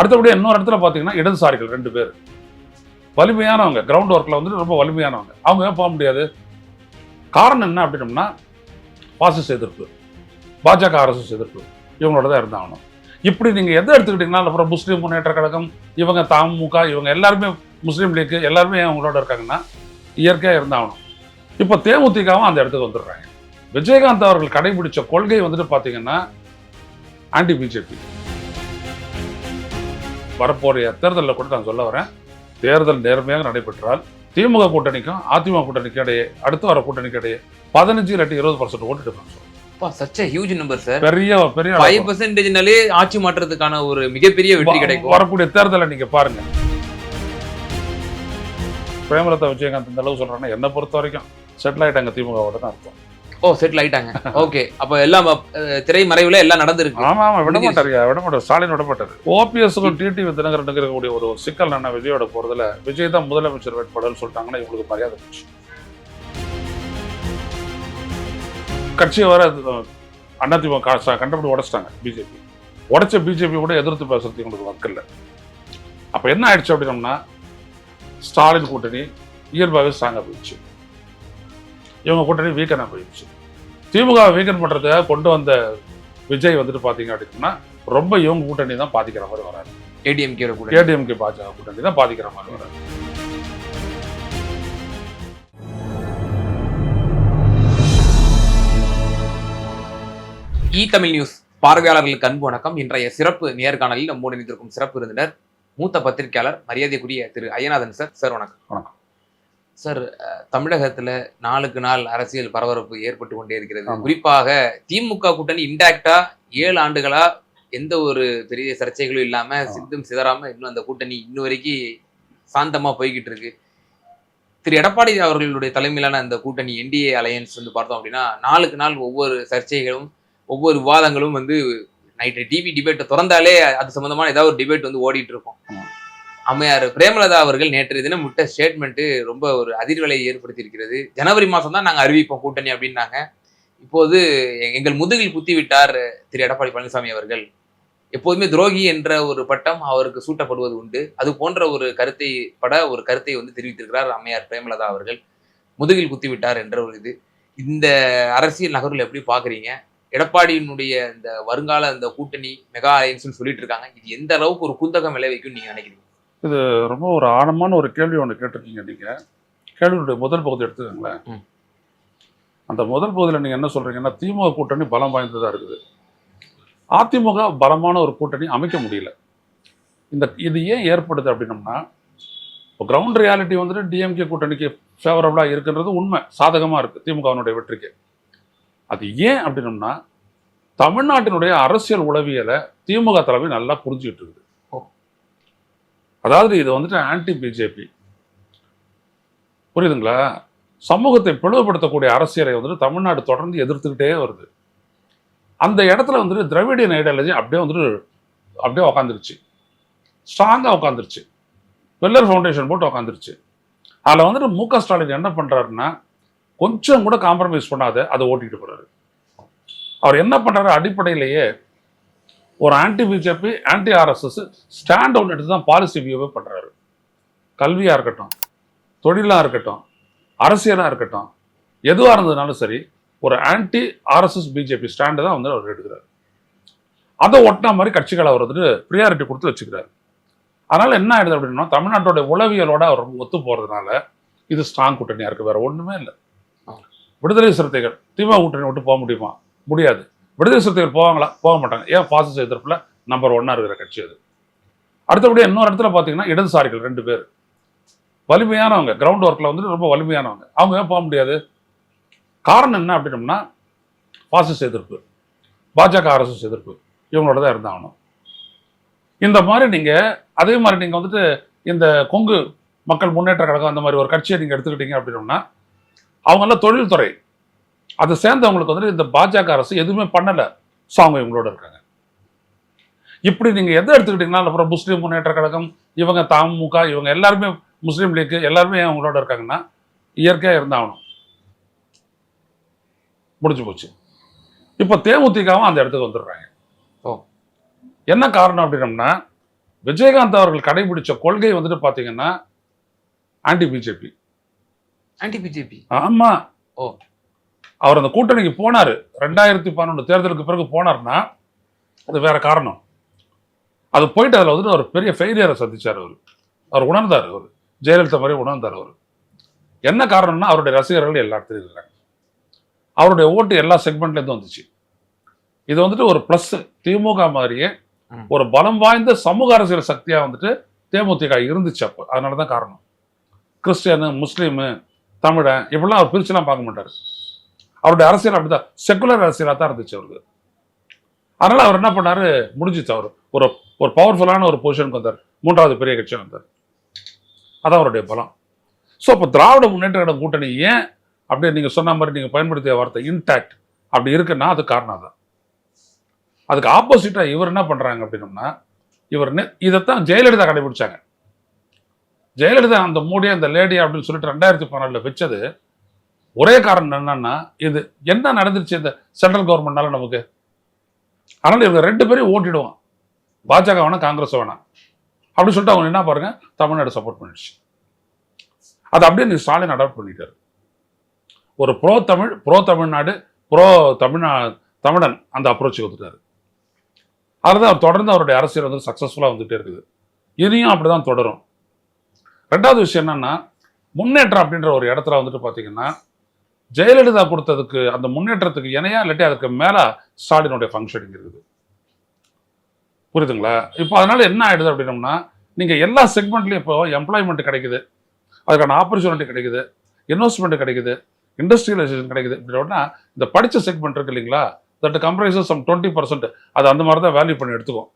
அடுத்தபடியாக இன்னொரு இடத்துல பார்த்தீங்கன்னா இடதுசாரிகள் ரெண்டு பேர். வலிமையானவங்க கிரவுண்ட் ஒர்க்கில் வந்துட்டு ரொம்ப வலிமையானவங்க. அவங்க ஏன் போக முடியாது? காரணம் என்ன அப்படின்னம்னா பாசிஸ் எதிர்ப்பு. பாஜக அரசு எதிர்ப்பு. இவங்களோட தான் இருந்தாகணும். இப்படி நீங்கள் எதை எடுத்துக்கிட்டிங்கன்னா அப்புறம் முஸ்லீம் முன்னேற்ற கழகம் இவங்க தமுக இவங்க எல்லாருமே முஸ்லீம் லீக் எல்லாருமே அவங்களோட இருக்காங்கன்னா இயற்கையாக இருந்தாகணும். இப்போ தேமுதிகவும் அந்த இடத்துக்கு வந்துடுறாங்க. விஜயகாந்த் அவர்கள் கடைபிடிச்ச கொள்கை வந்துட்டு பார்த்தீங்கன்னா ஆன்டி பிஜேபி வரப்போறிய தேர்தலில் கூட நான் சொல்ல வரேன். தேர்தல் நேர்மையாக நடைபெற்றால் திமுக கூட்டணிக்கும் அதிமுக கூட்டணிக்கும் இடையே அடுத்து வர கூட்டணிக்கு இடையே பதினஞ்சு இல்லாட்டி இருபது பர்சன்ட் ஓட்டு டிஃபரன்ஸ் வரும். சச் ஹியூஜ் நம்பர் சார் பெரிய பெரிய ஃபைவ். பர்சன்டேஜ்னாலே ஆட்சி மாற்றத்துக்கான ஒரு மிகப்பெரிய வெற்றி கிடைக்கும். வரக்கூடிய தேர்தலை நீங்க பாருங்க. பிரேமலதா விஜயகாந்த் இந்த அளவு சொல்றாங்கன்னா என்ன பொறுத்த வரைக்கும் செட்டில் ஆயிட்டாங்க திமுகவோட தான் அர்த்தம். ஓ செட்டில் ஆயிட்டாங்க. ஓகே அப்ப எல்லாம் திரை மறைவுல எல்லாம் நடந்திருக்கு. ஆமா ஆமா விட. மாட்டாருயா விட மாட்டார் ஸ்டாலின் விட மாட்டாரு ஓபிஎஸ்க்கும் டிடி தினகரனுக்கு இருக்கக்கூடிய ஒரு சிக்கல் என்ன விஜயோட போறதுல. விஜய் தான் முதலமைச்சர் வேட்பாளர்னு சொல்லிட்டாங்கன்னா இவங்களுக்கு மரியாதை போச்சு. கட்சியை வர அதிமுக கண்டபடி உடைச்சிட்டாங்க பிஜேபி. உடைச்ச பிஜேபி கூட எதிர்த்து பேசுறது இவங்களுக்கு வக்கல்ல அப்ப என்ன ஆயிடுச்சு அப்படின்னம்னா ஸ்டாலின் கூட்டணி இயல்பாகவே ஸ்ட்ராங்காக போயிடுச்சு. இவங்க கூட்டணி வீக்கனாக போயிடுச்சு. திமுக வீக்கன் பண்றதுக்காக கொண்டு வந்த விஜய் வந்துட்டு பாத்தீங்க அப்படின்னா ரொம்ப இவங்க கூட்டணி தான் பாதிக்கிற மாதிரி வராது ஏடிஎம்கே கூட ஏடிஎம்கே பாஜக கூட்டணி தான் பாதிக்கிற மாதிரி வராது இ தமிழ் நியூஸ் பார்வையாளர்களுக்கு அன்பு வணக்கம். இன்றைய சிறப்பு நேர்காணலில் நம்மோடு இணைந்திருக்கும் சிறப்பு விருந்தினர் மூத்த பத்திரிகையாளர் மரியாதைக்குரிய திரு ஐயநாதன் சார். சார் வணக்கம். வணக்கம். சார் தமிழகத்துல நாளுக்கு நாள் அரசியல் பரபரப்பு ஏற்பட்டு கொண்டே இருக்கிறது. குறிப்பாக திமுக கூட்டணி இன்டாக்டா ஏழு ஆண்டுகளா எந்த ஒரு பெரிய சர்ச்சைகளும் இல்லாம. சிந்தும் சிதறாம இன்னும் அந்த கூட்டணி இன்னும் வரைக்கும் சாந்தமா போய்கிட்டு இருக்கு திரு எடப்பாடி அவர்களுடைய தலைமையிலான அந்த கூட்டணி என்டிஏ அலையன்ஸ் வந்து பார்த்தோம் அப்படின்னா நாளுக்கு நாள் ஒவ்வொரு சர்ச்சைகளும் ஒவ்வொரு விவாதங்களும் வந்து நைட்டு டிவி டிபேட்டை திறந்தாலே அது சம்பந்தமான ஏதாவது ஒரு டிபேட் வந்து ஓடிட்டு இருக்கும். அம்மையார் பிரேமலதா அவர்கள் நேற்று தினம் விட்ட ஸ்டேட்மெண்ட் ரொம்ப ஒரு அதிர்வலையை ஏற்படுத்தி இருக்கிறது ஜனவரி மாதம் தான் நாங்கள் அறிவிப்போம் கூட்டணி அப்படின்னாங்க. இப்போது எங்கள் முதுகில் குத்தி விட்டார் திரு எடப்பாடி பழனிசாமி அவர்கள். எப்போதுமே துரோகி என்ற ஒரு பட்டம் அவருக்கு சூட்டப்படுவது உண்டு. அது போன்ற ஒரு கருத்தை பட ஒரு கருத்தை வந்து தெரிவித்திருக்கிறார் அம்மையார் பிரேமலதா அவர்கள். முதுகில் குத்திவிட்டார் என்ற ஒரு இது. இந்த அரசியல் நகரில் எப்படி பார்க்குறீங்க எடப்பாடியினுடைய இந்த வருங்கால இந்த கூட்டணி மெகா அலையன்ஸ்னு சொல்லிட்டு இருக்காங்க. இது எந்த அளவுக்கு ஒரு குந்தகம் விளைவிக்கும் நீங்க நினைக்கிறீங்க? ரொம்ப ஒரு ஆழமான ஒரு கேள்வி ஒன்று கேட்டிருக்கீங்க நீங்க. கேள்வியுடைய முதல் பகுதி எடுத்துக்கோங்களேன். அந்த முதல் பகுதியில் நீங்க என்ன சொல்றீங்கன்னா திமுக கூட்டணி பலம் வாய்ந்ததா இருக்குது. அதிமுக பலமான ஒரு கூட்டணி அமைக்க முடியல. இந்த இது ஏன் ஏற்படுது அப்படின்னம்னா இப்போ கிரவுண்ட் ரியாலிட்டி வந்துட்டு டிஎம்கே கூட்டணிக்கு ஃபேவரபுளாக இருக்குன்றது உண்மை. சாதகமாக இருக்குது திமுகவினுடைய வெற்றிக்கு. அது ஏன் அப்படின்னம்னா தமிழ்நாட்டினுடைய அரசியல் உளவியலை திமுக தலைமை நல்லா புரிஞ்சுக்கிட்டு இருக்குது. அதாவது இது வந்துட்டு ஆன்டி பிஜேபி புரியுதுங்களா? சமூகத்தை பிளவுபடுத்தக்கூடிய அரசியலை வந்துட்டு தமிழ்நாடு தொடர்ந்து எதிர்த்துக்கிட்டே வருது. அந்த இடத்துல வந்துட்டு திராவிடியன் ஐடியாலஜி அப்படியே வந்துட்டு அப்படியே உக்காந்துருச்சு. ஸ்ட்ராங்காக உட்காந்துருச்சு வெல்லர் ஃபவுண்டேஷன் போட்டு உட்காந்துருச்சு அதில் வந்துட்டு மு க ஸ்டாலின் என்ன பண்ணுறாருன்னா கொஞ்சம் கூட காம்ப்ரமைஸ் பண்ணாத அதை ஓட்டிகிட்டு போறாரு. அவர் என்ன பண்ணுறாரு அடிப்படையிலேயே ஒரு anti BJP anti RSS stand out எடுத்து தான் பாலிசி வியூவே பண்ணுறாரு கல்வியாக இருக்கட்டும் தொழிலாக இருக்கட்டும் அரசியலாக இருக்கட்டும் எதுவாக இருந்ததுனாலும் சரி ஒரு ஆன்டி ஆர்எஸ்எஸ் பிஜேபி ஸ்டாண்டு தான் வந்து அவர் எடுக்கிறார். அதை ஒட்டின மாதிரி கட்சிகளை அவர் வந்துட்டு ப்ரியாரிட்டி கொடுத்து வச்சுக்கிறார். அதனால் என்ன ஆயிடுது அப்படின்னா தமிழ்நாட்டோட உளவியலோட அவர் ஒத்து போகிறதுனால இது ஸ்ட்ராங் கூட்டணியாக இருக்குது வேற ஒன்றுமே இல்லை. விடுதலை சிறுத்தைகள் திமுக கூட்டணி விட்டு போக முடியுமா? முடியாது. விடுதலை சிறுத்தைகள் போவாங்களா? போக மாட்டாங்க. ஏன் பாசிச எதிர்ப்பில்? நம்பர் ஒன்னாக இருக்கிற கட்சி அது. அடுத்தபடியாக இன்னொரு இடத்துல பார்த்தீங்கன்னா இடதுசாரிகள் ரெண்டு பேர். வலிமையானவங்க. கிரவுண்ட் ஒர்க்கில் வந்துட்டு ரொம்ப வலிமையானவங்க. அவங்க ஏன் போக முடியாது? காரணம் என்ன அப்படின்னம்னா பாசிச எதிர்ப்பு. பாஜக அரசு எதிர்ப்பு. இவங்களோட தான் இருந்தாகணும். இந்த மாதிரி நீங்கள் அதே மாதிரி நீங்கள் வந்துட்டு இந்த கொங்கு மக்கள் முன்னேற்ற கழகம் அந்த மாதிரி ஒரு கட்சியை நீங்கள் எடுத்துக்கிட்டீங்க அப்படின்னோம்னா அவங்கெல்லாம் தொழில்துறை. அதை சேர்ந்தவங்களுக்கு வந்துட்டு இந்த பாஜக அரசு எதுவுமே பண்ணலை. ஸோ அவங்க இவங்களோட இருக்காங்க. இப்படி நீங்கள் எதை எடுத்துக்கிட்டீங்கன்னா அப்புறம் முஸ்லீம் முன்னேற்ற கழகம் இவங்க தமுக இவங்க எல்லாருமே முஸ்லீம் லீக் எல்லாருமே அவங்களோட இருக்காங்கன்னா இயற்கையாக இருந்தாகணும். முடிஞ்சு போச்சு. இப்போ தேமுதிகவும் அந்த இடத்துக்கு வந்துடுறாங்க. ஓ. என்ன காரணம் அப்படின்னம்னா விஜயகாந்த் அவர்கள் கடைபிடிச்ச கொள்கை வந்துட்டு பாத்தீங்கன்னா ஆன்டி பிஜேபி ஆன்டி பிஜேபி ஆமா. ஓ. அவர் அந்த கூட்டணிக்கு போனாரு. ரெண்டாயிரத்தி பன்னெண்டு தேர்தலுக்கு பிறகு போனார்னா அது வேற காரணம். அது போயிட்டு அதில் வந்துட்டு ஒரு பெரிய ஃபெயிலியரை சந்திச்சார் அவர். அவர் உணர்ந்தார் அவர். ஜெயலலிதா மாதிரி உணர்ந்தார் அவர். என்ன காரணம்னா அவருடைய ரசிகர்கள் எல்லா இடத்துலையும் அவருடைய ஓட்டு எல்லா செக்மெண்ட்லேருந்து வந்துச்சு. இது வந்துட்டு ஒரு ப்ளஸ் திமுக மாதிரியே. ஒரு பலம் வாய்ந்த சமூக அரசியல் சக்தியா வந்துட்டு தேமுதிக இருந்துச்சு அப்போ. அதனால தான் காரணம். கிறிஸ்டியனு முஸ்லீமு தமிழன் இப்படிலாம் அவர் பிரிச்சுலாம் பார்க்க மாட்டார். அவருடைய அரசியல் அப்படிதான். செக்குலர் அரசியலாக தான் இருந்துச்சு அவருக்கு. அதனால அவர் என்ன பண்ணாரு? முடிஞ்சிச்சு அவர். ஒரு ஒரு பவர்ஃபுல்லான ஒரு பொசிஷனுக்கு வந்தார். மூன்றாவது பெரிய கட்சியாக வந்தார். அதான் அவருடைய பலம். ஸோ இப்போ திராவிட முன்னேற்ற கழக கூட்டணி ஏன் அப்படியே நீங்கள் சொன்ன மாதிரி நீங்கள் பயன்படுத்திய வார்த்தை இன்டாக்ட் அப்படி இருக்குன்னா அது காரணம் தான் அதுக்கு ஆப்போசிட்டாக இவர் என்ன பண்ணுறாங்க அப்படின்னோம்னா இவர் இதைத்தான் ஜெயலலிதா கடைபிடிச்சாங்க ஜெயலலிதா அந்த மூடி அந்த லேடி அப்படின்னு சொல்லிட்டு ரெண்டாயிரத்தி பதினாலில் வச்சது ஒரே காரணம் என்னன்னா இது என்ன நடந்துருச்சு இந்த சென்ட்ரல் கவர்மெண்ட்னால நமக்கு? அதனால இவங்க ரெண்டு பேரையும் ஓட்டிடுவான். பாஜக வேணாம் காங்கிரஸ் வேணாம் அப்படின்னு சொல்லிட்டு அவங்க என்ன பாருங்க தமிழ்நாடு சப்போர்ட் பண்ணிடுச்சு. அது அப்படியே நீ ஸ்டாலின் அடாப்ட் பண்ணிட்டாரு. ஒரு pro Tamil pro Tamil Nadu pro தமிழ்நா தமிழன் அந்த அப்ரோச்சுக்கு வந்துட்டாரு. அதுதான் அவர் தொடர்ந்து அவருடைய அரசியல் வந்து சக்ஸஸ்ஃபுல்லாக வந்துகிட்டே இருக்குது. இனியும் அப்படிதான் தொடரும். ரெண்டாவது விஷயம் என்னன்னா முன்னேற்றம் அப்படின்ற ஒரு இடத்துல வந்துட்டு பார்த்தீங்கன்னா ஜெயலலிதா கொடுத்ததுக்கு அந்த முன்னேற்றத்துக்கு இணையா இல்லாட்டி அதுக்கு மேலே ஸ்டாலினுடைய ஃபங்க்ஷனிங் இருக்குது. புரியுதுங்களா? இப்போ அதனால் என்ன ஆயிடுது அப்படின்னம்னா நீங்கள் எல்லா செக்மெண்ட்லேயும் இப்போ எம்ப்ளாய்மெண்ட் கிடைக்குது. அதுக்கான ஆப்பர்ச்சுனிட்டி கிடைக்குது. இன்வெஸ்ட்மெண்ட் கிடைக்குது. இண்டஸ்ட்ரியலைசேஷன் கிடைக்குது. அப்படின்னா இந்த படித்த செக்மெண்ட் இருக்கு இல்லைங்களா? That comprises some twenty percent அது அந்த மாதிரி தான் வேல்யூ பண்ணி எடுத்துக்கும்.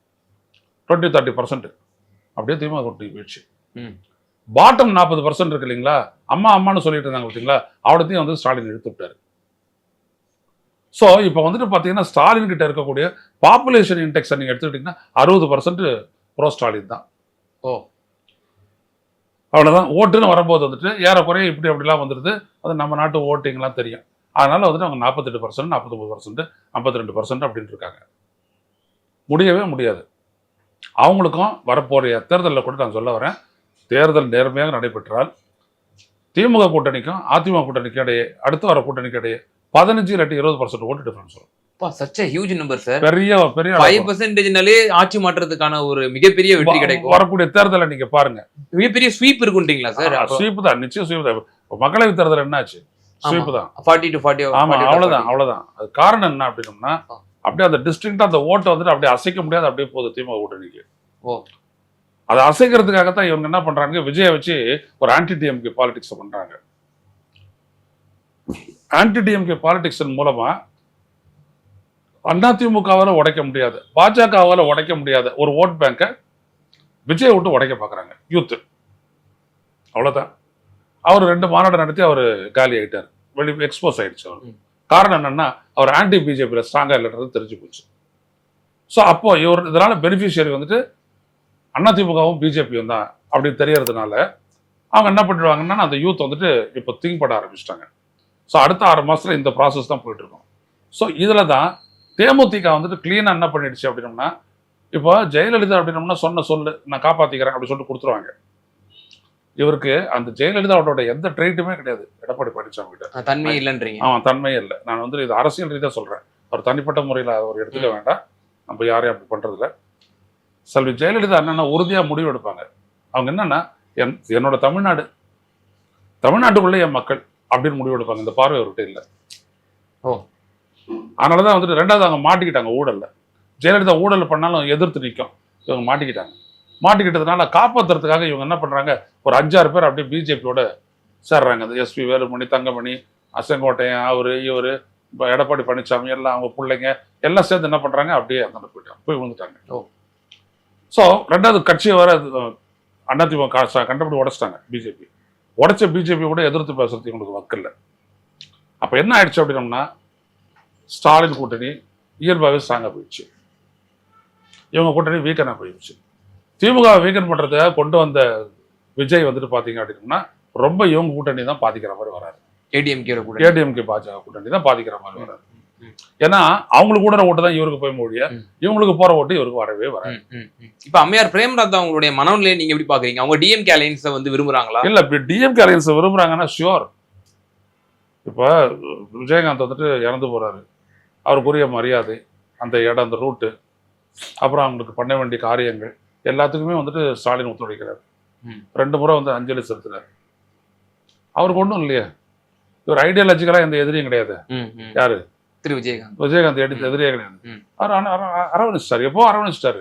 டுவெண்ட்டி தேர்ட்டி பர்சன்ட் அப்படியே திமுக கொண்டு போயிடுச்சு ம். பாட்டம் நாற்பது பர்சன்ட் இருக்கு இல்லைங்களா? அம்மா அம்மான்னு சொல்லிட்டு இருந்தாங்க பார்த்தீங்களா? அவடத்தையும் வந்து ஸ்டாலின் எடுத்து விட்டாரு. ஸோ இப்போ வந்துட்டு பார்த்தீங்கன்னா ஸ்டாலின் கிட்ட இருக்கக்கூடிய பாப்புலேஷன் இன்டெக்ஸை நீங்கள் எடுத்துக்கிட்டிங்கன்னா அறுபது பர்சன்ட் ப்ரோ ஸ்டாலின் தான். ஓ. அவ்வளோதான் ஓட்டுன்னு வரும்போது வந்துட்டு ஏறக்குறைய இப்படி அப்படிலாம் வந்துடுது அது நம்ம நாட்டு ஓட்டிங்லாம் தெரியும். அதனால வந்துட்டு அவங்க நாற்பத்தெட்டு பர்சன்ட் நாற்பத்தொம்பது பர்சன்ட் ஐம்பத்தி ரெண்டு பர்சன்ட் அப்படின்னு இருக்காங்க. முடியவே முடியாது. அவங்களுக்கும் வரப்போகிற தேர்தலில் கூட நான் சொல்ல வரேன். தேர்தல் நேர்மையாக நடைபெற்றால் திமுக கூட்டணிக்கும் அதிமுக கூட்டணிக்கும் இடையே அடுத்து வர கூட்டணிக்கு இடையே பதினஞ்சு இல்லாட்டி இருபது பர்சன்ட் ஓட்டு டிஃபரன்ஸ் வரும். அப்பா சச் ஹியூஜ் நம்பர் சார் பெரிய பெரிய ஃபைவ் பர்சன்டேஜ்னாலே ஆட்சி மாற்றத்துக்கான ஒரு மிகப்பரிய வெற்றி கிடைக்கும். வரக்கூடிய தேர்தலை நீங்க பாருங்க. மிகப்பெரிய ஸ்வீப் இருக்குன்றீங்களா சார் ஸ்வீப் தான். நிச்சயம் ஸ்வீப் தான். இப்ப மக்களவை தேர்தல் என்னாச்சு? ஸ்வீப் தான். ஃபார்ட்டி டு ஃபார்ட்டி ஆமா அவ்வளவுதான் அவ்வளவுதான். அது காரணம் என்ன அப்படின்னம்னா. அப்படியே அந்த டிஸ்ட்ரிக்டா அந்த ஓட்டை வந்துட்டு அப்படியே அசைக்க முடியாது அப்படியே போகுது திமுக கூட்டணிக்கு. ஓ. அதை அசைக்கிறதுக்காக தான் இவங்க என்ன பண்றாங்க? விஜயை வச்சு ஒரு ஆன்டி டிஎம்கே பாலிடிக்ஸ் பண்றாங்க. ஆன்டி டிஎம்கே பாலிடிக்ஸ் மூலமா அதிமுகவால உடைக்க முடியாது. பாஜகவால உடைக்க முடியாத. ஒரு ஓட் பேங்கை விஜய் விட்டு உடைக்க பார்க்கறாங்க. யூத் அவ்வளவுதான். அவர் ரெண்டு மாநாடு நடத்தி அவர் காலி ஆயிட்டார். வெளி எக்ஸ்போஸ் ஆயிடுச்சு அவர். காரணம் என்னன்னா அவர் ஆன்டி பிஜேபியில் ஸ்ட்ராங்காக இல்லைன்றது தெரிஞ்சு போச்சு. ஸோ அப்போ இவர் இதனால பெனிஃபிஷியரி வந்துட்டு அதிமுகவும் பிஜேபியும் தான் அப்படின்னு தெரியறதுனால அவங்க என்ன பண்ணிடுவாங்கன்னா அந்த யூத் வந்துட்டு இப்போ திங்க் பண்ண ஆரம்பிச்சிட்டாங்க. ஸோ அடுத்த ஆறு மாசத்துல இந்த ப்ராசஸ் தான் போயிட்டு இருக்கும். ஸோ இதில் தான் தேமுதிக வந்துட்டு க்ளீனாக என்ன பண்ணிடுச்சு அப்படின்னம்னா இப்போ ஜெயலலிதா அப்படின்னம்னா சொன்ன சொல்லு நான் காப்பாற்றிக்கிறேன் அப்படி சொல்லிட்டு கொடுத்துருவாங்க. இவருக்கு அந்த ஜெயலலிதாவோட எந்த ட்ரீட்டுமே கிடையாது. எடப்பாடி பழனிசாமி கிட்ட தன்மை இல்லைன்றீங்க. அவன் தன்மையே இல்லை. நான் வந்து இது அரசியல் ரீதியாக சொல்கிறேன் அவர் தனிப்பட்ட முறையில் அவர் எடுத்துக்க வேண்டாம். நம்ம யாரையும் அப்படி பண்ணுறதில்ல செல்வி ஜெயலலிதா என்னென்னா உறுதியாக முடிவு எடுப்பாங்க. அவங்க என்னன்னா என் என்னோட தமிழ்நாடு தமிழ்நாட்டுக்குள்ளே என் மக்கள் அப்படின்னு முடிவு எடுப்பாங்க. இந்த பார்வை அவர்கிட்ட இல்லை. ஓ. அதனால தான் வந்துட்டு ரெண்டாவது அவங்க மாட்டிக்கிட்டாங்க ஊழல்ல. ஜெயலலிதா ஊழல் பண்ணாலும் எதிர்த்து நிற்கும் இவங்க மாட்டிக்கிட்டாங்க. மாட்டிக்கிட்டதுனால காப்பாத்துறதுக்காக இவங்க என்ன பண்றாங்க? ஒரு அஞ்சாறு பேர் அப்படியே பிஜேபியோட சேர்றாங்க. அந்த எஸ்பி வேலுமணி தங்கமணி அசங்கோட்டையன் அவரு இவரு எடப்பாடி பழனிசாமி எல்லாம் அவங்க பிள்ளைங்க எல்லாம் சேர்ந்து என்ன பண்றாங்க? அப்படியே அந்த போயிட்டாங்க. போய் விழுந்துட்டாங்க. ஓ. ஸோ ரெண்டாவது கட்சியை வர அதிமுக கண்டபடி உடைச்சிட்டாங்க பிஜேபி உடைச்ச பிஜேபி கூட எதிர்த்து பேசுறதுக்கு இவங்களுக்கு வக்கில்ல அப்போ என்ன ஆயிடுச்சு அப்படின்னம்னா ஸ்டாலின் கூட்டணி இயல்பாகவே ஸ்ட்ராங்காக போயிடுச்சு. இவங்க கூட்டணி வீக்கனாக போயிடுச்சு. திமுக வீக்கன் பண்ணுறதுக்காக கொண்டு வந்த விஜய் வந்துட்டு பார்த்தீங்க அப்படின்னா ரொம்ப இவங்க கூட்டணி தான் பாதிக்கிற மாதிரி வராரு. ஏடிஎம்கே கூட ஏடிஎம்கே பாஜக கூட்டணி. தான் பாதிக்கிற மாதிரி வராரு. ம். ஏன்னா அவங்களுக்கு கூட ஓட்டு தான் இவருக்கு போய் முடிய. இவங்களுக்கு போற ஓட்டு இவருக்கு வரவே வர ம், ம், ம். இப்ப அம்மையார் பிரேமராஜ் அவங்களுடைய மனநிலையை நீங்க எப்படி பாக்குறீங்க? அவங்க டிஎம்கே அலைன்ஸை வந்து விரும்புறாங்களா? இல்ல இப்ப டிஎம்கே அலையன்ஸ் விரும்புறாங்கன்னா ஷியோர் இப்ப விஜயகாந்த் வந்துட்டு இறந்து போறாரு. அவருக்குரிய மரியாதை அந்த இடம் அந்த ரூட்டு அப்புறம் அவங்களுக்கு பண்ண வேண்டிய காரியங்கள் எல்லாத்துக்குமே வந்துட்டு ஸ்டாலின் ஒத்துழைக்கிறார். ரெண்டு முறை வந்து அஞ்சலி செலுத்துறாரு. அவருக்கு ஒன்றும் இல்லையே. இவர் ஐடியாலஜிக்கலா எந்த எதிரியும் கிடையாது. யாரு? திரு விஜயகாந்த். விஜயகாந்த் எடுத்த எதிரியே கிடையாது அரவணைச்சிட்டாரு எப்போ அரவணைச்சிட்டாரு.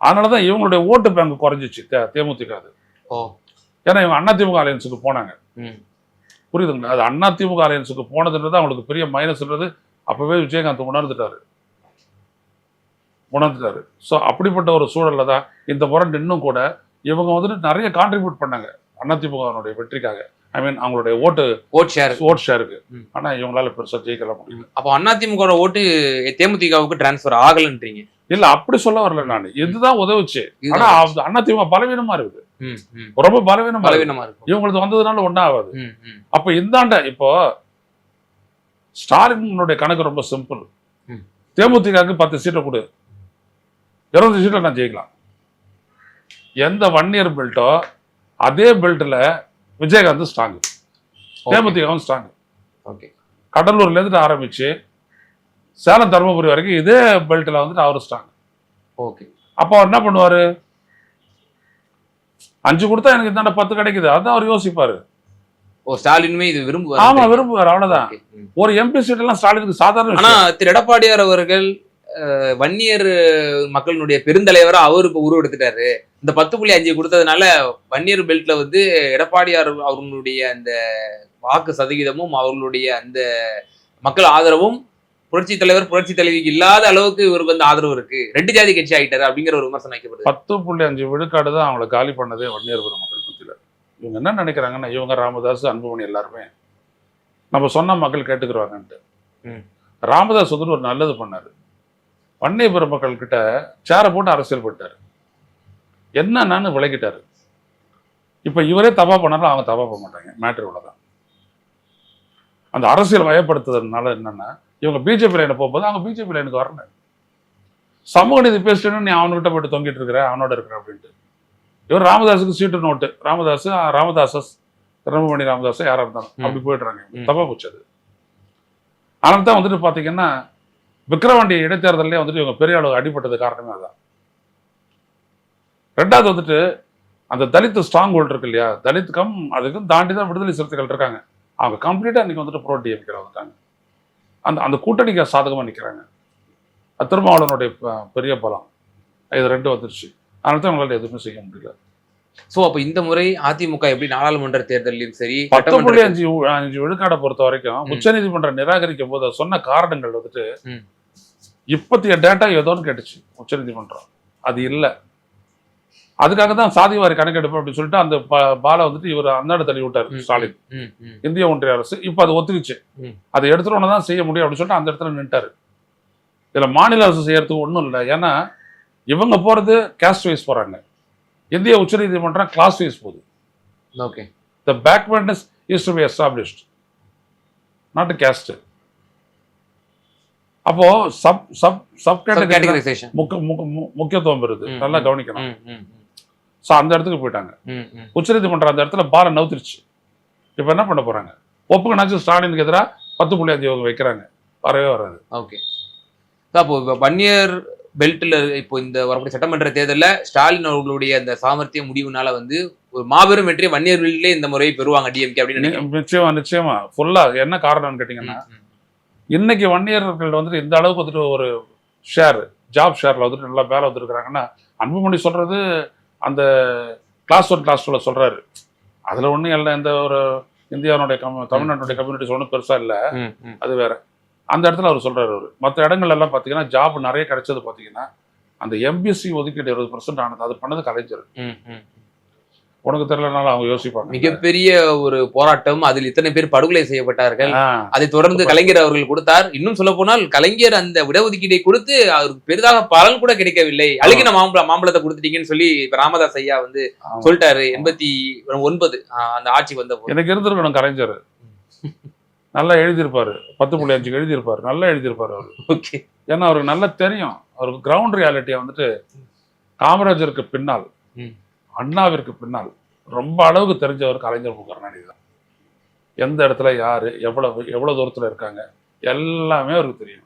அதனாலதான் இவங்களுடைய ஓட்டு பேங்க் குறைஞ்சிச்சு தேமுதிக அது ஏன்னா இவங்க அதிமுக அலையன்ஸுக்கு போனாங்க. புரியுதுங்களா? அது அதிமுக அலையன்ஸுக்கு போனதுன்றது அவங்களுக்கு பெரிய மைனஸ்ன்றது அப்பவே விஜயகாந்த் உணர்ந்துட்டாரு. உணர்ந்துட்டாரு. ஸோ அப்படிப்பட்ட ஒரு சூழல்ல தான் இந்த முரண்டு இன்னும் கூட இவங்க வந்துட்டு நிறைய கான்ட்ரிபியூட் பண்ணாங்க அதிமுகவினுடைய வெற்றிக்காக. ஐ மீன் அவங்களுடைய ஓட்டு ஓட் ஷேர். ஓட் ஷேருக்கு. ஆனா இவங்களால பெருசா ஜெயிக்கல முடியல அப்போ அதிமுக ஓட்டு தேமுதிகவுக்கு டிரான்ஸ்ஃபர் ஆகலன்றீங்க. இல்ல அப்படி சொல்ல வரல நான். இதுதான் உதவுச்சு. ஆனா அதிமுக பலவீனமா இருக்குது. ரொம்ப பலவீனமா இருக்கு. பலவீனமா இருக்கும். இவங்களுக்கு வந்ததுனால ஒன்றும் ஆகாது. அப்ப இந்தாண்ட இப்போ ஸ்டாலினுடைய கணக்கு ரொம்ப சிம்பிள். தேமுதிகவுக்கு பத்து சீட்டை கொடு. இருபது சீட்டை நான் ஜெயிக்கலாம். எந்த ஒன் இயர் பெல்ட்டோ அதே பெல்ட்ல விஜயகாந்த் ஸ்ட்ராங் தேமுதிகவும் ஸ்ட்ராங் ஓகே கடலூர்ல இருந்து ஆரம்பிச்சு சேலம் தருமபுரி வரைக்கும் இதே பெல்ட்ல வந்துட்டு அவரு ஸ்ட்ராங் ஓகே அப்போ அவர் என்ன பண்ணுவாரு? அஞ்சு கொடுத்தா எனக்கு இந்தாண்ட பத்து கிடைக்குது. அதான் அவர் யோசிப்பாரு. ஓ ஸ்டாலினுமே இது விரும்புவார். ஆமா விரும்புவார். அவ்வளவுதான். ஒரு எம்பி சீட் எல்லாம் ஸ்டாலினுக்கு சாதாரண ஆனா. திரு எடப்பாடியார் அவர்கள் வன்னியர் மக்களினுடைய பெருந்தலைவரா அவர் இப்ப உருவெடுத்துட்டாரு. இந்த பத்து புள்ளி அஞ்சு கொடுத்ததுனால வன்னியர் பெல்ட்ல வந்து எடப்பாடியார் அவர்களுடைய அந்த வாக்கு சதவீதமும் அவர்களுடைய அந்த மக்கள் ஆதரவும் புரட்சி தலைவர் புரட்சி தலைவிக்கு இல்லாத அளவுக்கு இவருக்கு வந்து ஆதரவு இருக்கு. ரெண்டு ஜாதி கட்சி ஆயிட்டாரு அப்படிங்கிற ஒரு விமர்சனம் வைக்கப்படுது. பத்து புள்ளி அஞ்சு விழுக்காடு தான் அவங்களை காலி பண்ணதே வன்னியர் மக்கள் மத்தியில. இவங்க என்ன நினைக்கிறாங்கன்னா இவங்க ராமதாஸ் அன்புமணி எல்லாருமே நம்ம சொன்ன மக்கள் கேட்டுக்கிறவாங்கன்ட்டு ம். ராமதாஸ் வந்துட்டு ஒரு நல்லது பண்ணாரு. வன்னிய பெருமக்கள் கிட்ட சேரை போட்டு அரசியல் போட்டாரு என்னன்னு விளக்கிட்டாரு. இப்ப இவரே தப்பா பண்ணாலும் அவங்க தப்பா பண்ண மாட்டாங்க. மேட்ரு இவ்வளவுதான் அந்த அரசியல் வயப்படுத்துறதுனால என்னன்னா இவங்க பிஜேபி லைனை போகும்போது அவங்க பிஜேபி லைனுக்கு வரணும் சமூக நீதி பேசிட்டு நீ அவன்கிட்ட போயிட்டு தொங்கிட்டு இருக்கிற அவனோட இருக்கிற அப்படின்ட்டு. இவர் ராமதாஸுக்கு சீட்டு நோட்டு ராமதாஸ் ராமதாசஸ் ரமமணி ராமதாஸ் யாரா இருந்தாலும். அப்படி போயிடுறாங்க. ம். தப்பா போச்சு அது. அதனால தான் வந்துட்டு பாத்தீங்கன்னா விக்கிரவாண்டி இடைத்தேர்தலே வந்துட்டு இவங்க பெரிய அளவு அடிபட்டது காரணமே அதான். ரெண்டாவது வந்துட்டு அந்த தலித் ஸ்ட்ராங் ஹோல்ட் இருக்கு இல்லையா? தலித் கம் அதுக்கும் தாண்டி தான் விடுதலை சிறுத்தைகள் இருக்காங்க. அவங்க கம்ப்ளீட்டா இன்னைக்கு வந்துட்டு ப்ரோ டிஎம்கே வந்துட்டாங்க. அந்த அந்த கூட்டணிக்கு சாதகமா நிக்கிறாங்க. அது திருமாவளவனுடைய பெரிய பலம். இது ரெண்டும் வந்துருச்சு. அதனால தான் அவங்களால எதுவுமே செய்ய முடியல. சோ அப்ப இந்த முறை அதிமுக எப்படி நாடாளுமன்ற தேர்தலிலும் சரி பத்து புள்ளி அஞ்சு அஞ்சு விழுக்காடை பொறுத்த வரைக்கும். உச்சநீதிமன்றம் நிராகரிக்கும் போது சொன்ன காரணங்கள் வந்துட்டு. இப்பத்திய டேட்டா ஏதோன்னு கேட்டுச்சு. உச்சநீதிமன்றம் அது இல்லை. அதுக்காக தான் சாதிவாரி கணக்கெடுப்பு அப்படின்னு சொல்லிட்டு அந்த ப- பாலை வந்துட்டு இவர் அந்தாண்ட தள்ளி விட்டார். ஸ்டாலின். இந்திய ஒன்றிய அரசு இப்போ அது ஒத்துக்குச்சு. அதை எடுத்துட்டு தான் செய்ய முடியும் அப்படின்னு சொல்லிட்டு அந்த இடத்துல நின்ட்டாரு இதுல மாநில அரசு செய்யறதுக்கு ஒன்றும் இல்லை. ஏன்னா இவங்க போறது கேஸ்ட் வைஸ் போறாங்க. இந்திய உச்சநீதிமன்றம் கிளாஸ் வைஸ் போகுது. Okay. Backwardness is to be established. Not a caste. அப்போ sub sub sub category categorization முக்கியத்துவம் பெறுது. ம், நல்லா. கவனிக்கணும். ஸோ அந்த இடத்துக்கு போயிட்டாங்க. உச்சநீதிமன்றம் அந்த இடத்துல பாலை நவுத்திருச்சு. இப்போ என்ன பண்ண போறாங்க? ஒப்புக்கணாச்சும் ஸ்டாலினுக்கு எதிராக பத்து புள்ளி அஞ்சு வைக்கிறாங்க. வரவே வராது. ஓகே அப்போ இப்ப வன்னியர் பெல்ட்ல இப்போ இந்த வரக்கூடிய சட்டமன்ற தேர்தல்ல ஸ்டாலின் அவர்களுடைய அந்த சாமர்த்திய முடிவுனால வந்து ஒரு மாபெரும் வெற்றியை வன்னியர் பெல்ட்லயே இந்த முறை பெறுவாங்க டிஎம்கே அப்படின்னு நிச்சயமா நிச்சயமா. ஃபுல்லா என்ன காரணம்னு கேட்டிங்கன்னா இன்னைக்கு வன்னியர்கள் வந்துட்டு இந்த அளவுக்கு வந்துட்டு ஒரு ஷேர் ஜாப் ஷேர்ல வந்துட்டு நல்லா வேலை வந்துருக்காங்கன்னா அன்புமணி சொல்றது அந்த கிளாஸ் ஒன் கிளாஸ் டூல சொல்றாரு. அதுல ஒன்றும் இல்லை இந்த ஒரு இந்தியாவுடைய கம் தமிழ்நாட்டுடைய கம்யூனிட்டிஸ் ஒன்றும் பெருசா இல்லை. அது வேற. அந்த இடத்துல அவர் சொல்றாரு அவர். மற்ற இடங்கள் எல்லாம் பார்த்தீங்கன்னா ஜாப் நிறைய கிடைச்சது பார்த்தீங்கன்னா அந்த எம்பிசி ஒதுக்கீடு இருபது பர்சன்ட் ஆனது அது பண்ணது கலைஞர். உனக்கு தெரியலனாலும் அவங்க யோசிப்பாங்க. மிகப்பெரிய ஒரு போராட்டம். அதில் இத்தனை பேர் படுகொலை செய்யப்பட்டார்கள். அதை தொடர்ந்து கலைஞர் அவர்கள் கொடுத்தார். இன்னும் சொல்ல போனால் கலைஞர் அந்த இடஒதுக்கீடை கொடுத்து அவருக்கு பெரிதாக பலன் கூட கிடைக்கவில்லை. அழுகின மாம்பழ மாம்பழத்தை கொடுத்துட்டீங்கன்னு சொல்லி இப்ப ராமதாஸ் ஐயா வந்து. சொல்லிட்டாரு. எண்பத்தி ஒன்பது அந்த ஆட்சி வந்த எனக்கு இருந்திருக்கணும் கலைஞர். நல்லா எழுதியிருப்பாரு. பத்து புள்ளி அஞ்சுக்கு எழுதியிருப்பாரு. நல்லா எழுதியிருப்பாரு அவர். ஓகே. ஏன்னா அவருக்கு நல்லா தெரியும். அவருக்கு கிரவுண்ட் ரியாலிட்டியை வந்துட்டு காமராஜருக்கு பின்னால். அண்ணாவிற்கு பின்னால் ரொம்ப அளவுக்கு தெரிஞ்சவர் கலைஞர் மு. கருணாநிதி தான். எந்த இடத்துல யார் எவ்வளவு எவ்வளோ தூரத்தில் இருக்காங்க எல்லாமே அவருக்கு தெரியும்.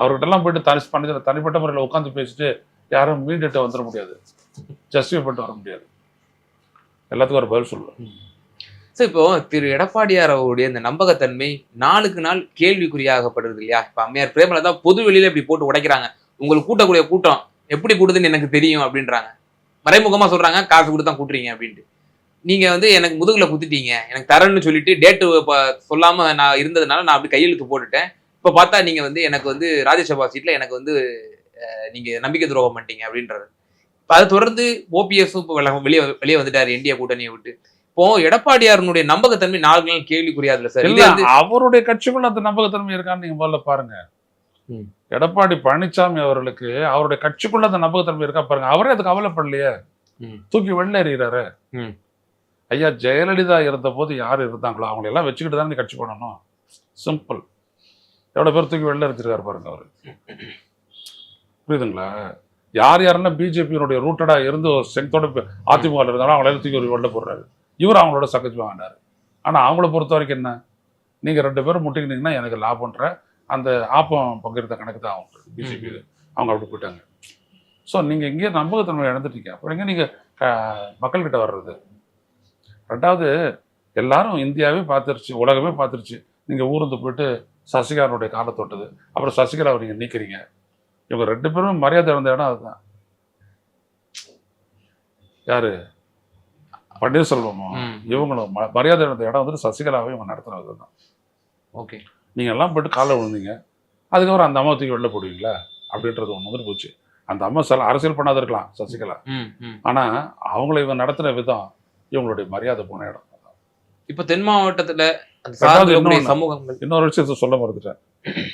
அவர்கிட்டலாம் போயிட்டு தனி பண்ணி தனிப்பட்ட முறையில் உட்காந்து பேசிட்டு யாரும் மீண்டுட்டு வந்துட முடியாது. ஜஸ்டிஃபை பண்ணிட்டு வர முடியாது. எல்லாத்துக்கும் ஒரு பதில் சொல்லுவேன். ஸோ இப்போ திரு எடப்பாடியார் அவருடைய இந்த நம்பகத்தன்மை நாளுக்கு நாள் கேள்விக்குறியாகப்படுறது இல்லையா? இப்போ அம்மையார் தான் பொது வெளியில இப்படி போட்டு உடைக்கிறாங்க. உங்களுக்கு கூட்டக்கூடிய கூட்டம் எப்படி கூடுதுன்னு எனக்கு தெரியும் அப்படின்றாங்க. மறைமுகமா சொல்றாங்க காசு கொடுத்து தான் கூட்டுறீங்க அப்படின்ட்டு. நீங்க வந்து எனக்கு முதுகுல குத்திட்டீங்க எனக்கு தரேன்னு சொல்லிட்டு டேட்டு சொல்லாம நான் இருந்ததுனால நான் அப்படி கையெழுத்து போட்டுட்டேன். இப்போ பார்த்தா நீங்க வந்து எனக்கு வந்து ராஜ்யசபா சீட்ல எனக்கு வந்து அஹ், நீங்க நம்பிக்கை துரோகம் பண்ணிட்டீங்க அப்படின்றாரு. இப்போ அதை தொடர்ந்து ஓபிஎஸும் இப்போ வெளியே வெளியே வந்துட்டாரு இந்தியா கூட்டணியை விட்டு. இப்போ எடப்பாடியாரனுடைய நம்பகத்தன்மை நாளுக்கு நாள் கேள்விக்குரியாதுல சார். அவருடைய கட்சிக்குள்ள அந்த நம்பகத்தன்மை இருக்கான்னு நீங்க முதல்ல பாருங்க. எடப்பாடி பழனிசாமி அவர்களுக்கு அவருடைய கட்சிக்குள்ள அந்த நம்பகத்தன்மை இருக்கா பாருங்க. அவரே அதுக்கு கவலைப்படலையே. தூக்கி வெளில எறிகிறாரு. ஐயா ஜெயலலிதா இருந்த போது யார் இருந்தாங்களோ அவங்களை எல்லாம் வச்சுக்கிட்டு தான் கட்சி பண்ணணும். சிம்பிள் எவ்வளவு பேர் தூக்கி வெளில எறிஞ்சிருக்காரு பாருங்க அவரு. புரியுதுங்களா? யார் யாரெல்லாம் பிஜேபியினுடைய ரூட்டடா இருந்து ஒரு ஸ்ட்ரென்த்தோட அதிமுக இருந்தாலும் அவங்கள தூக்கி ஒரு வெளில போடுறாரு. இவர் அவங்களோட சகஜமா வேண்டாரு ஆனா அவங்கள பொறுத்த வரைக்கும் என்ன? நீங்க ரெண்டு பேரும் முட்டிக்கிட்டீங்கன்னா எனக்கு லாபம்ன்ற அந்த ஆப்பம் பங்கிருந்த கணக்கு தான் அவங்க பிஜேபி அவங்க அப்படி போயிட்டாங்க. ஸோ நீங்க இங்கே நம்பகத்தன்மை இழந்துட்டீங்க. அப்புறம் எங்க நீங்க அஹ், மக்கள்கிட்ட வர்றது? ரெண்டாவது எல்லாரும் இந்தியாவே பார்த்துருச்சு உலகமே பார்த்துருச்சு. நீங்க ஊர்ந்து போயிட்டு சசிகலாவுடைய காலை தொட்டது. அப்புறம் சசிகலாவை நீங்க நீக்கிறீங்க. இவங்க ரெண்டு பேரும் மரியாதை இழந்த இடம் அதுதான். யாரு? பன்னீர்செல்வமும். இவங்களும் மரியாதை இழந்த இடம் வந்துட்டு சசிகலாவை இவங்க நடத்துனது தான் ஓகே. நீங்க எல்லாம் போயிட்டு காலைல விழுந்தீங்க. அதுக்கப்புறம் அந்த அம்மா தூக்கி வெளில போடுவீங்களா? அப்படின்றது ஒன்று வந்துட்டு போச்சு. அந்த அம்மா சில அரசியல் பண்ணாத இருக்கலாம் சசிகலா. ம் ம். ஆனா அவங்கள இவன் நடத்துன விதம் இவங்களுடைய மரியாதை போன இடம். இப்போ தென் மாவட்டத்துல. சமூகங்கள். இன்னொரு விஷயத்த சொல்ல மறந்துட்டேன்.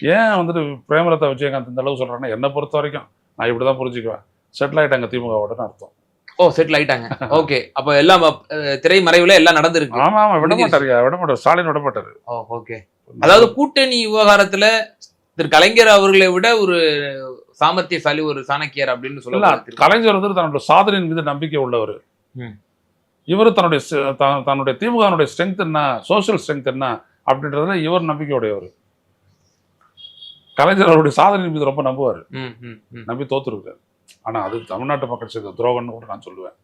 ஏன் வந்துட்டு பிரேமலதா விஜயகாந்த் இந்த அளவு சொல்றேன்னா என்னை பொறுத்த வரைக்கும் நான் இப்படிதான் புரிஞ்சுக்குவேன். செட்டில் ஆயிட்டாங்க திமுகவோடன்னு அர்த்தம். ஓ செட்டில் ஆயிட்டாங்க. ஓகே அப்ப எல்லாம் அஹ், திரை மறைவுல எல்லாம் நடந்திருக்கு. ஆமா ஆமா விட. மாட்டாருயா விட மாட்டார். ஸ்டாலின் விட மாட்டாரு. ஓ ஓகே அதாவது கூட்டணி விவகாரத்துல திரு கலைஞர் அவர்களை விட ஒரு சாமர்த்தியசாலி ஒரு சாணக்கியர் அப்படின்னு இல்ல சொல்ல கலைஞர் வந்து தன்னோட சாதனையின் மீது நம்பிக்கை உள்ளவர். இவர் தன்னுடைய தன்னுடைய திமுகனுடைய ஸ்ட்ரென்த் என்ன சோஷியல் ஸ்ட்ரென்த் என்ன அப்படின்றதுல இவர் நம்பிக்கையுடையவர். கலைஞர் அவருடைய சாதனையின் மீது ரொம்ப நம்புவார். நம்பி தோத்துருக்காரு ஆனா அது தமிழ்நாட்டு மக்கள் செய்த துரோகம்னு கூட நான் சொல்லுவேன்.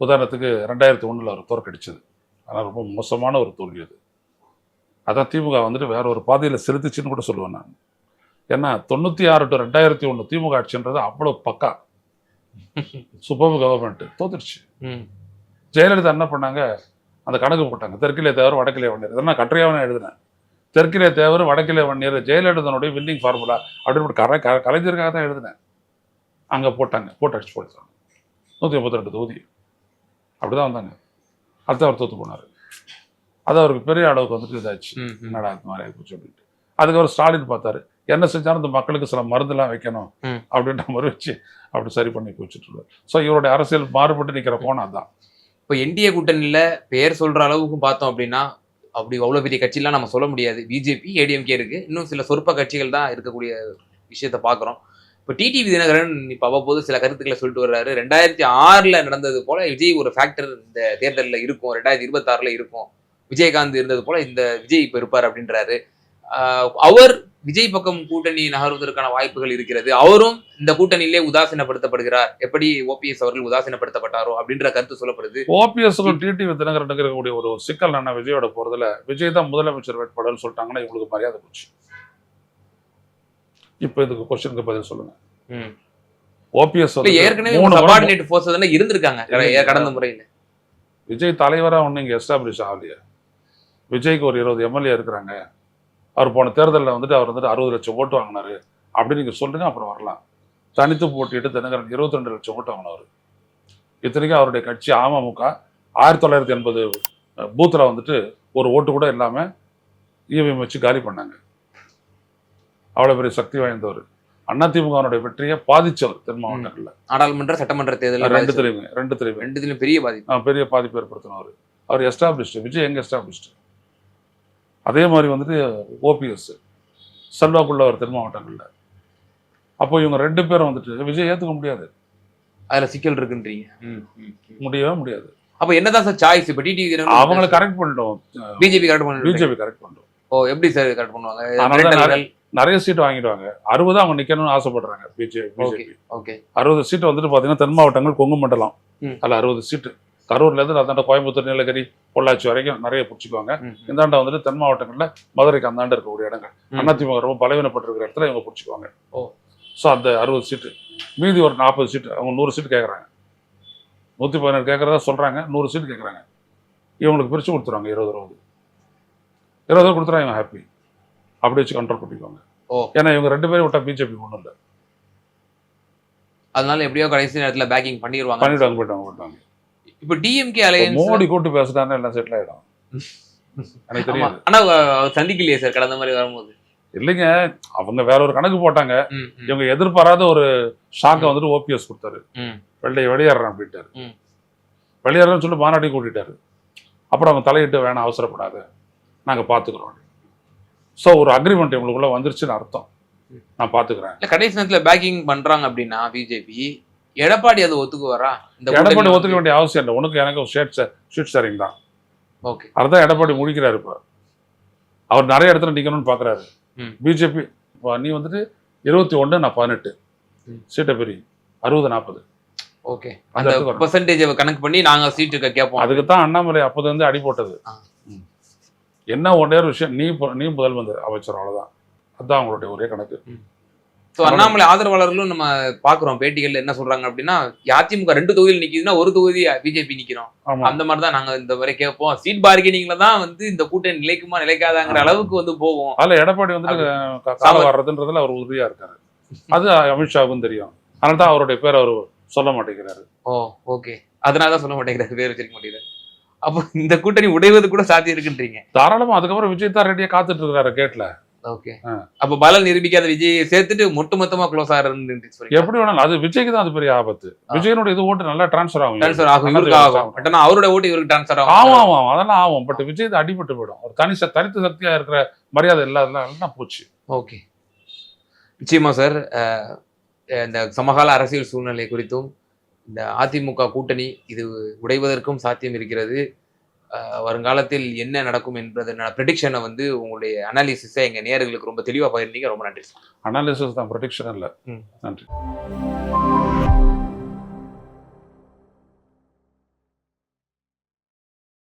உதாரணத்துக்கு ரெண்டாயிரத்தி ஒண்ணுல அவர் தோற்கடிச்சது ஆனால் ரொம்ப மோசமான ஒரு தோல்வி அது. அதான் திமுக வந்துட்டு வேற ஒரு பாதையில செலுத்துச்சுன்னு கூட சொல்லுவேன் நான். ஏன்னா தொண்ணூத்தி ஆறு டு ரெண்டாயிரத்தி ஒண்ணு திமுக ஆட்சின்றது அவ்வளவு பக்கா. சூப்பர் கவர்மெண்ட் தோத்துருச்சு ம். ஜெயலலிதா என்ன பண்ணாங்க? அந்த கணக்கு போட்டாங்க. தெற்கிலே தேவர் வடக்கிலே வன்னியர். இதெல்லாம் கட்டுரையாவே நான் எழுதினேன். தெற்கிலே தேவர் வடக்கிலே வன்னியர் ஜெயலலிதனுடைய வில்லிங் ஃபார்முலா அப்படின்னு கரை க- கலைஞருக்காக தான் எழுதினேன். அங்கே போட்டாங்க போட்டு அடிச்சு போட்டாங்க நூற்றி முப்பத்தி ரெண்டு தொகுதி. அப்படிதான் வந்தாங்க. அடுத்து அவர் தோத்து போனார். அது அவருக்கு பெரிய அளவுக்கு வந்துட்டு இதாச்சு. என்னடா இது மாதிரி ஆயிப்போச்சு அப்படின்ட்டு. அதுக்கப்புறம் ஸ்டாலின் பார்த்தாரு. என்ன செஞ்சாலும் இந்த மக்களுக்கு சில மருந்துலாம் வைக்கணும். அப்படின்ற மாதிரி வச்சு அப்படி சரி பண்ணி வச்சுட்டு இருக்காரு ஸோ இவருடைய அரசியல் மாறுபட்டு நிற்கிற கோணம் அதான். இப்போ என்டிஏ கூட்டணியில பெயர் சொல்ற அளவுக்கு பார்த்தோம் அப்படின்னா அப்படி அவ்வளவு பெரிய கட்சிலாம் நம்ம சொல்ல முடியாது. பிஜேபி ஏடிஎம்கே இருக்கு. இன்னும் சில சொற்ப கட்சிகள் தான் இருக்கக்கூடிய விஷயத்த பார்க்குறோம். இப்போ டிடிவி தினகரன் இப்போ அவ்வப்போது சில கருத்துக்களை சொல்லிட்டு வர்றாரு. ரெண்டாயிரத்தி ஆறுல நடந்தது போல விஜய் ஒரு ஃபேக்டர் இந்த தேர்தலில் இருக்கும். ரெண்டாயிரத்தி இருபத்தாறில் இருக்கும். விஜயகாந்த் இருந்தது போல இந்த விஜய் இப்போ இருப்பார் அப்படின்றாரு. அவர் விஜய் பக்கம் கூட்டணி நகர்வதற்கான வாய்ப்புகள் இருக்கிறது. அவரும் இந்த கூட்டணியிலே உதாசீனப்படுத்தப்படுகிறார். எப்படி ஓபிஎஸ் அவர்கள் உதாசீனப்படுத்தப்பட்டாரோ அப்படின்ற கருத்து சொல்லப்படுது. ஓபிஎஸ்க்கும் டிடிவி தினகரனுக்கு இருக்கக்கூடிய ஒரு சிக்கல் என்ன விஜயோட போறதுல விஜய் தான் முதலமைச்சர் வேட்பாளர் சொல்லிட்டாங்கன்னா இவங்களுக்கு மரியாதை போச்சு. இப்போ இதுக்கு கொஸ்டினுக்கு பதில் சொல்லுங்க. ஓபிஎஸ் ஏற்கனவே சபார்டினேட் ஃபோர்ஸ் தானே இருந்திருக்காங்க. கடந்த முறையில. விஜய் தலைவரா ஒன்றும் இங்கே எஸ்டாப்ளிஷ் ஆகலையே. விஜய்க்கு ஒரு இருபது எம்எல்ஏ இருக்கிறாங்க. அவர் போன தேர்தலில் வந்துட்டு அவர் வந்துட்டு அறுபது லட்சம் ஓட்டு வாங்கினாரு. அப்படின்னு நீங்க சொல்லுங்க அப்புறம் வரலாம். தனித்து போட்டியிட்டு தினகரன் இருபத்தி ரெண்டு லட்சம் ஓட்டு வாங்கினவர். இத்தனைக்கும் அவருடைய கட்சி அமமுக ஆயிரத்தி தொள்ளாயிரத்தி எண்பது பூத்தில் வந்துட்டு ஒரு ஓட்டு கூட இல்லாமல் இவிஎம் வச்சு காலி பண்ணாங்க. அவ்வளோ பெரிய சக்தி வாய்ந்தவர். அதிமுகனுடைய வெற்றியை பாதிச்சவர் தென் மாவட்டங்களில் நாடாளுமன்ற சட்டமன்ற தேர்தல் ரெண்டுத்துலையுமே ரெண்டுத்துலையுமே ரெண்டுத்திலும் பெரிய பாதிப்பு. பெரிய பாதிப்பு ஏற்படுத்தினவர். அவர் எஸ்டாப்ளிஷ்டு விஜய் எங்க எஸ்டாப்ளிஷ்டு அதே மாதிரி வந்துட்டு ஓபிஎஸ் செல்வாக்குள்ளவர் தென் மாவட்டங்களில் அப்போ இவங்க ரெண்டு பேரும் வந்துட்டு விஜய் ஏற்றுக்க முடியாது. அதுல சிக்கல் இருக்குன்றீங்க. முடியவே முடியாது. அப்ப என்னதான் சார் சாய்ஸ் இப்ப டிடி அவங்கள கரெக்ட் பண்ணிட்டோம். பிஜேபி கரெக்ட் பண்ணி பிஜேபி கரெக்ட் பண்ணிட்டோம். ஓ எப்படி சார் கரெக்ட் பண்ணுவாங்க. நிறைய சீட் வாங்கிடுவாங்க. அறுபது அவங்க நிக்கணும்னு ஆசைப்படுறாங்க பிஜேபி பிஜேபி. ஓகே அறுபது சீட் வந்துட்டு பார்த்தீங்கன்னா தென் மாவட்டங்கள் கொங்கு மண்டலம். அதில் அறுபது சீட்டு கரூர்ல இருந்து அந்தாண்ட கோயம்புத்தூர் நீலகிரி பொள்ளாச்சி வரைக்கும் நிறைய பிடிச்சிக்குவாங்க. இந்தாண்ட வந்துட்டு தென் மாவட்டங்களில் மதுரைக்கு அந்தாண்ட இருக்கக்கூடிய இடங்கள். அதிமுக ரொம்ப பலவீனப்பட்டிருக்கிற இடத்துல இவங்க பிடிச்சிக்குவாங்க. ஓ. ஸோ அந்த அறுபது சீட்டு மீதி ஒரு நாற்பது சீட்டு அவங்க நூறு சீட்டு கேட்குறாங்க நூற்றி பதினேழு கேட்குறதா சொல்கிறாங்க நூறு சீட்டு கேட்குறாங்க இவங்களுக்கு பிரித்து கொடுத்துருவாங்க இருபது இருபது இருபது கொடுத்துறா இவங்க ஹாப்பி அப்படி வச்சு கண்ட்ரோல் பண்ணிக்குவாங்க. ஏன்னா இவங்க ரெண்டு பேரும் விட்டா பிஜேபி ஒன்றும் இல்லை. அதனால எப்படியோ கடைசி நேரத்துல பேக்கிங் பண்ணிடுவாங்க பண்ணிட்டாங்க போயிட்டாங்க போயிட்டாங்க இப்ப டிஎம்கே அலையன்ஸ் மோடி கூட்டு பேசுறாருன்னா எல்லாம் செட்டில் ஆயிடும். எனக்கு ஆமா. தெரியாது. ஆனா அஹ், சந்திக்கலையே சார் கடந்த மாதிரி வரும்போது. இல்லைங்க அவங்க வேற ஒரு கணக்கு போட்டாங்க. இவங்க எதிர்பாராத ஒரு ஷாக்கை வந்துட்டு ஓபிஎஸ் கொடுத்தாரு. வெள்ளை வெளியேறான் அப்படின்ட்டாரு. வெளியேறன்னு சொல்லி மாநாட்டையும் கூட்டிட்டாரு. அப்புறம் அவங்க தலையிட்டு வேணாம் அவசரப்படாத. நாங்க பாத்துக்கிறோம். ஸோ ஒரு அக்ரிமெண்ட் இவங்களுக்குள்ள வந்துருச்சுன்னு அர்த்தம். நான் பாத்துக்கிறேன். இல்ல கடைசி நேரத்துல பேக்கிங் பண்றாங்க அப்படின்னா பிஜேபி எடப்பாடி அதை ஒத்துக்குவாரா? இந்த எடப்பாடி ஒத்துக்க வேண்டிய அவசியம் இல்லை. உனக்கு எனக்கு ஷேட் ஷீட் ஷேரிங் தான். ஓகே அதுதான் எடப்பாடி முடிக்கிறாரு இப்போ. அவர் நிறைய இடத்துல நிக்கணும்னு பாக்குறாரு. ம். பிஜேபி நீ வந்துட்டு இருபத்தி ஒன்று நான் பதினெட்டு. சீட்டை பெரிய அறுபது நாற்பது. ஓகே அந்த. பெர்சன்டேஜ் கணக்கு பண்ணி நாங்க சீட்டு கேட்போம் அதுக்கு தான் அண்ணாமலை அப்போது வந்து அடி போட்டது. என்ன ஒன்றே ஒரு விஷயம் நீ நீ முதல் வந்து அமைச்சர் அவ்வளவுதான். அதுதான் அவங்களுடைய ஒரே கணக்கு. ஸோ அண்ணாமலை ஆதரவாளர்களும் நம்ம பாக்குறோம் பேட்டிகள்ல என்ன சொல்றாங்க அப்படின்னா அதிமுக ரெண்டு தொகுதியில் நிக்குதுன்னா ஒரு தொகுதி பிஜேபி நிக்கிறோம். ஆமா. அந்த மாதிரி தான் நாங்க இந்த வரை கேட்போம். சீட் பார்கெனிங்ல தான் வந்து இந்த கூட்டணி நிலைக்குமா நிலைக்காதாங்கிற. அளவுக்கு வந்து போவோம். அதுல எடப்பாடி வந்துட்டு க- காலம் வர்றதுன்றதுல அவர் உறுதியா இருக்காரு. அது அமித்ஷாவுக்கும் தெரியும். அதனால தான் அவருடைய பேர் அவர் சொல்ல மாட்டேங்கிறாரு. ஓ ஓகே அதனால தான் சொல்ல மாட்டேங்கிறாரு பேர் வச்சிருக்க மாட்டேங்கிறாரு. அப்போ இந்த கூட்டணி உடைவது கூட சாத்தியம் இருக்குன்றீங்க தாராளமா அதுக்கப்புறம் விஜய் தான் ரெடியா காத்துட்டு இருக்காரு கேட்ல ஓகே. அப்ப பலன் நிரூபிக்காத விஜய் சேர்த்துட்டு மொட்டு மொத்தமா க்ளோஸ் ஆகுறது எப்படி வேணாலும் அது விஜய்க்கு தான் அது பெரிய ஆபத்து. விஜயனுடைய இது ஓட்டு நல்லா டிரான்ஸ்ஃபர் ஆகும். ட்ரான்ஸ்ஃபர் ஆகும். இவருக்கு ஆகும். பட் ஆனா அவரோட ஓட்டு இவருக்கு ட்ரான்ஸ்ஃபர் ஆகும். ஆமா ஆமா, அதெல்லாம் ஆகும். பட் விஜய் அடிபட்டு போயிடும். ஒரு தனி தனித்த சக்தியா இருக்கிற மரியாதை இல்லாதெல்லாம் எல்லாம் போச்சு. ஓகே. நிச்சயமா சார் இந்த சமகால அரசியல் சூழ்நிலை குறித்தும் இந்த அதிமுக கூட்டணி இது உடைவதற்கும் சாத்தியம் இருக்கிறது. வருங்காலத்தில் என்ன நடக்கும் என்பதன ப்ரெடிக்ஷனை வந்து உங்களுடைய அனாலிசிஸை எங்க நேயர்களுக்கு ரொம்ப தெளிவா பகிர்ந்தீங்க. ரொம்ப நன்றி அனாலிசிஸ் தான் ப்ரொடெக்ஷன் இல்லை. நன்றி.